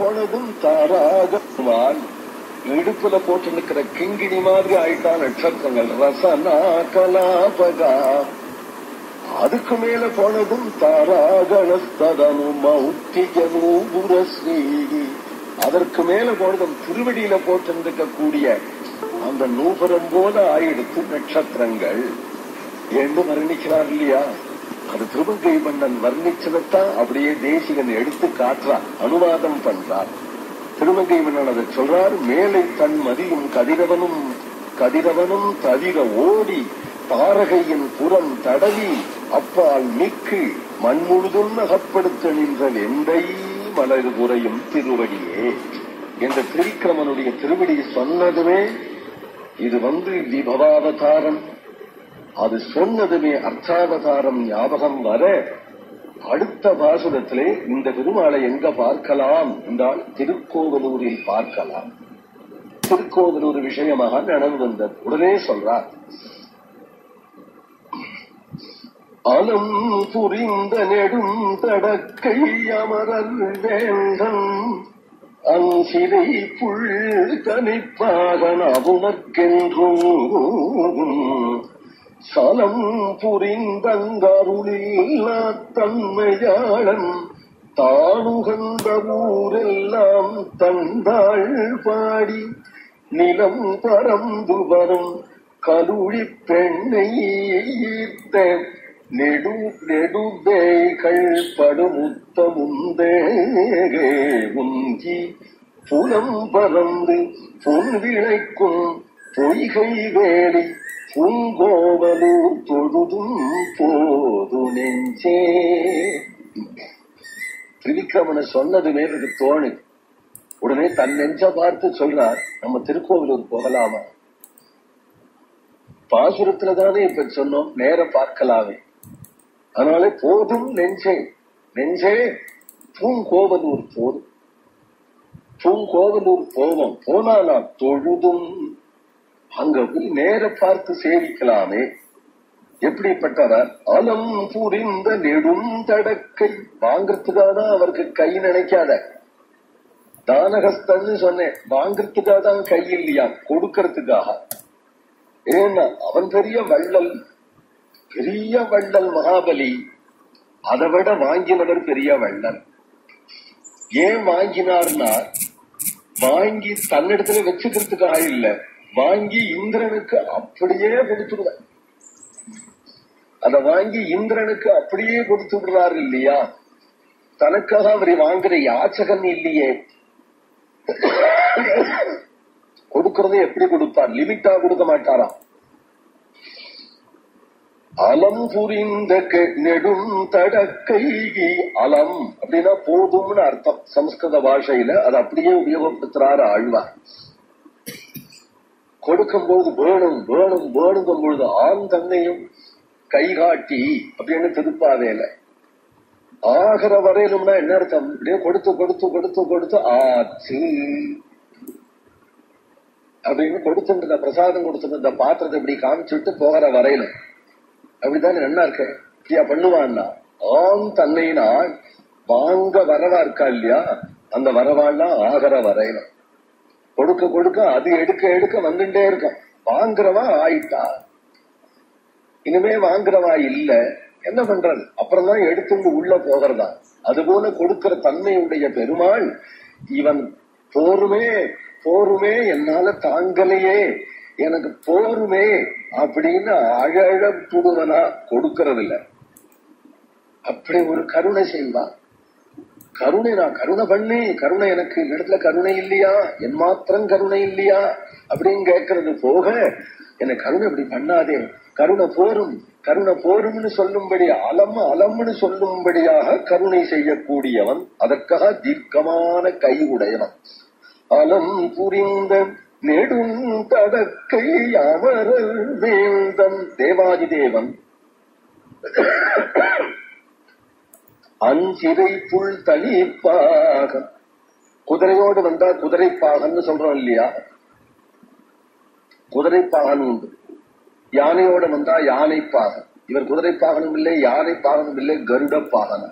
அதுக்கு போனதும் இடுப்புல போட்டு நிக்கிற கிங்கிணி மாதிரி ஆயிட்டான் நட்சத்திரங்கள். ரசனா கலாபகா. அதுக்கு மேல போனதும் தாராகணஸ்ததனு மௌத்திகனூபுரஸ்ரீ அதற்கு மேல போனதும் திருவடியில போட்டிருக்கக்கூடிய அந்த நூபுரம் போல ஆயிடுத்து நட்சத்திரங்கள். என்று வர்ணிக்கிறார் இல்லையா? அது திருமங்கை மன்னன் வர்ணிச்சதைத்தான் அப்படியே தேசிகன் எடுத்து காட்டுறான் அனுவாதம் பண்றார். திருமங்கை மன்னன் அதை சொல்றார் மேலை தன் மதியும் கதிரவனும் கதிரவனும் தவிர ஓடி தாரகையின் புறம் தடவி அப்பால் மிக்கு மண் முழுதும் அகப்படுத்த நின்ற எந்தை மலர் குறையும் திருவடியே. என்ற திரிக்கிரமனுடைய திருவடி சொன்னதுமே இது வந்து விபவாவதாரம் அது சொன்னதுமே அர்த்தாவதாரம் ஞாபகம் வர அடுத்த பாசுரத்திலே இந்த பெருமாளை எங்க பார்க்கலாம் என்றால் திருக்கோவலூரில் பார்க்கலாம். திருக்கோவலூர் விஷயமாக நடந்து வந்தது. உடனே சொல்றார். அலம் புரிந்த நெடும் தடக்கை அமரல் வேந்தன் அங்கிரை புல் தனிப்பாகன் அவுணர்க்கென்றும் சலம் புரிந்தங்கருளில் தன்மையாளன் தானுகந்த ஊரெல்லாம் தந்தாள் பாடி நிலம் பரந்து வரும் கலுழி பெண்ணை ஈர்த்த நெடு நெடுதேகள் படுமுத்த முந்தேகே உஞ்சி புலம் பறந்து பொன் விளைக்கும் பொய்கை வேலை உங்கோவலூர் தொழுதும் போது நெஞ்சே. திரிக்கிரமனை சொன்னதுமே எனக்கு தோணு உடனே தன் நெஞ்ச பார்த்து சொல்றார் நம்ம திருக்கோவிலூர் போகலாமா? பாசுரத்துல தானே இப்ப சொன்னோம் நேர பார்க்கலாமே. அதனால போதும் நெஞ்சே நெஞ்சே பூங்கோவலூர் போதும். பூங்கோவலூர் போவோம் போனாலா தொழுதும் அங்க போய் நேர பார்த்து சேவிக்கலாமே. எப்படிப்பட்டவர்? அலம் புரிந்த நெடும் தடக்கை. வாங்கறதுக்காக அவருக்கு கை நினைக்காத. தானகஸ்தன்னு சொன்னேன் வாங்கறதுக்காக தான் கை இல்லையா? கொடுக்கறதுக்காக. ஏன்னா அவன் பெரிய வள்ளல் பெரிய வள்ளல் மகாபலி. அதை விட வாங்கினவர் பெரிய வள்ளல். ஏன் வாங்கினார்னா வாங்கி தன்னிடத்துல வச்சுக்கிறதுக்காக இல்லை. வாங்கி இந்திரனுக்கு அப்படியே கொடுத்துடுவேன் அதை வாங்கி இந்திரனுக்கு அப்படியே கொடுத்து விடுறாரு இல்லையா? தனக்காக அவரை வாங்குற யாச்சகன் இல்லையே. கொடுக்கறதை எப்படி கொடுப்பார்? லிமிட்டா கொடுக்க மாட்டாராம் அலம் புரிந்த கெ- நெடும் தடக்கைகி அலம். அப்படின்னா போதும்னு அர்த்தம். சமஸ்கிருத பாஷையில அதை அப்படியே உபயோகப்படுத்துறாரு ஆழ்வார். கொடுக்கும்போது வேணும் வேணும் வேணுங்கும் பொழுது ஆண் தன்னையும் கை காட்டி அப்படின்னு திருப்பாவேல ஆகிற வரையிலும்னா என்ன அர்த்தம்? அப்படியே கொடுத்து கொடுத்து கொடுத்து கொடுத்து ஆச்சு. அப்படின்னு கொடுத்துட்டு பிரசாதம் கொடுத்துட்டு பாத்திரத்தை இப்படி காமிச்சுட்டு போகிற வரையிலும். அப்படித்தானே என்ன இருக்க? இப்படியா பண்ணுவான்னா? ஆண் தன்னைனா வாங்க வரவா இருக்கா இல்லையா? அந்த வரவான்னா ஆகிற வரையிலும். கொடுக்க கொடுக்க அது எடுக்க எடுக்க வந்துட்டே இருக்கும். வாங்குறவா ஆயிட்டா? இனிமே வாங்குறவா இல்ல. என்ன பண்றது? அப்புறம் தான் எடுத்துட்டு உள்ள போகிறதா? அதுபோல கொடுக்கிற தன்மையுடைய பெருமாள் இவன் போருமே போருமே என்னால தாங்கலையே. எனக்கு போருமே அப்படின்னு அழழ புடுவனா கொடுக்கறது இல்ல அப்படி ஒரு கருணை செய்வான். கருணை நான் கருணை பண்ணி கருணை எனக்கு இந்த இடத்துல கருணை இல்லையா? என் மாத்திரம் கருணை இல்லையா? அப்படின்னு கேட்கறது போக எனக்கு கருணை இப்படி பண்ணாதே. கருணை போரும் கருணை போரும்னு சொல்லும்படி அலம் அலம்னு சொல்லும்படியாக கருணை செய்யக்கூடியவன் அதற்காக தீர்க்கமான கை உடையவன் அலம் புரிந்த நெடும் தடக்கை அமரல் வேந்தன் தேவாதி தேவன் அஞ்சிரை புல் தனிப்பாகம் குதிரையோடு வந்தா குதிரைப்பாகன்னு சொல்றோம் இல்லையா? குதிரைப்பாகன் உண்டு. யானையோட வந்தா யானைப்பாகன் இவர் குதிரைப்பாகனும் இல்லை யானைப்பாகனும் இல்லை கருடப்பாகன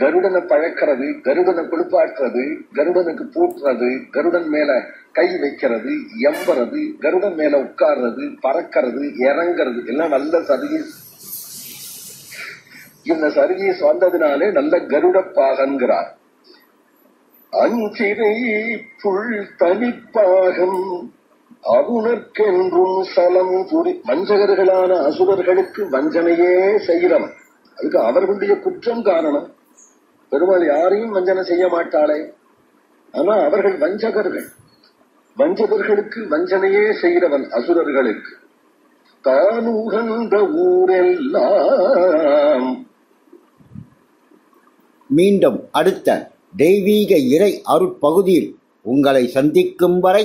கருடனை பழக்கிறது கருடனை குளிப்பாட்டுறது கருடனுக்கு பூட்டுறது கருடன் மேல கை வைக்கிறது எம்புறது கருடன் மேல உட்கார்றது பறக்கிறது இறங்குறது எல்லாம் நல்ல சர்வீஸ் இந்த சர்வீஸ் வந்ததுனாலே நல்ல கருட பாகன்கிறார் அஞ்சிரை புல் தனிப்பாகம் அவுணர்க்கென்றும் சலம் புரி வஞ்சகர்களான அசுரர்களுக்கு வஞ்சனையே செய்கிறவன். அதுக்கு அவர்களுடைய குற்றம் காரணம். பெருமாள் யாரையும் வஞ்சனை செய்ய மாட்டாளே. ஆனா அவர்கள் வஞ்சகர்கள். வஞ்சகர்களுக்கு வஞ்சனையே செய்கிறவன் அசுரர்களுக்கு. தான் ஊரெல்லாம் மீண்டும் அடுத்த தெய்வீக இறை அருட்பகுதியில் உங்களை சந்திக்கும் வரை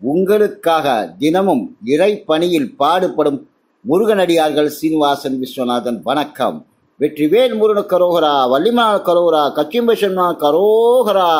உங்களுக்காக தினமும் இறை பணியில் பாடுபடும் முருகனடியார்கள் சீனிவாசன் விஸ்வநாதன். வணக்கம். வெற்றிவேல் முருகன் கரோகரா வள்ளிமலால் கரோகரா கச்சிம்பேஷன் கரோகரா.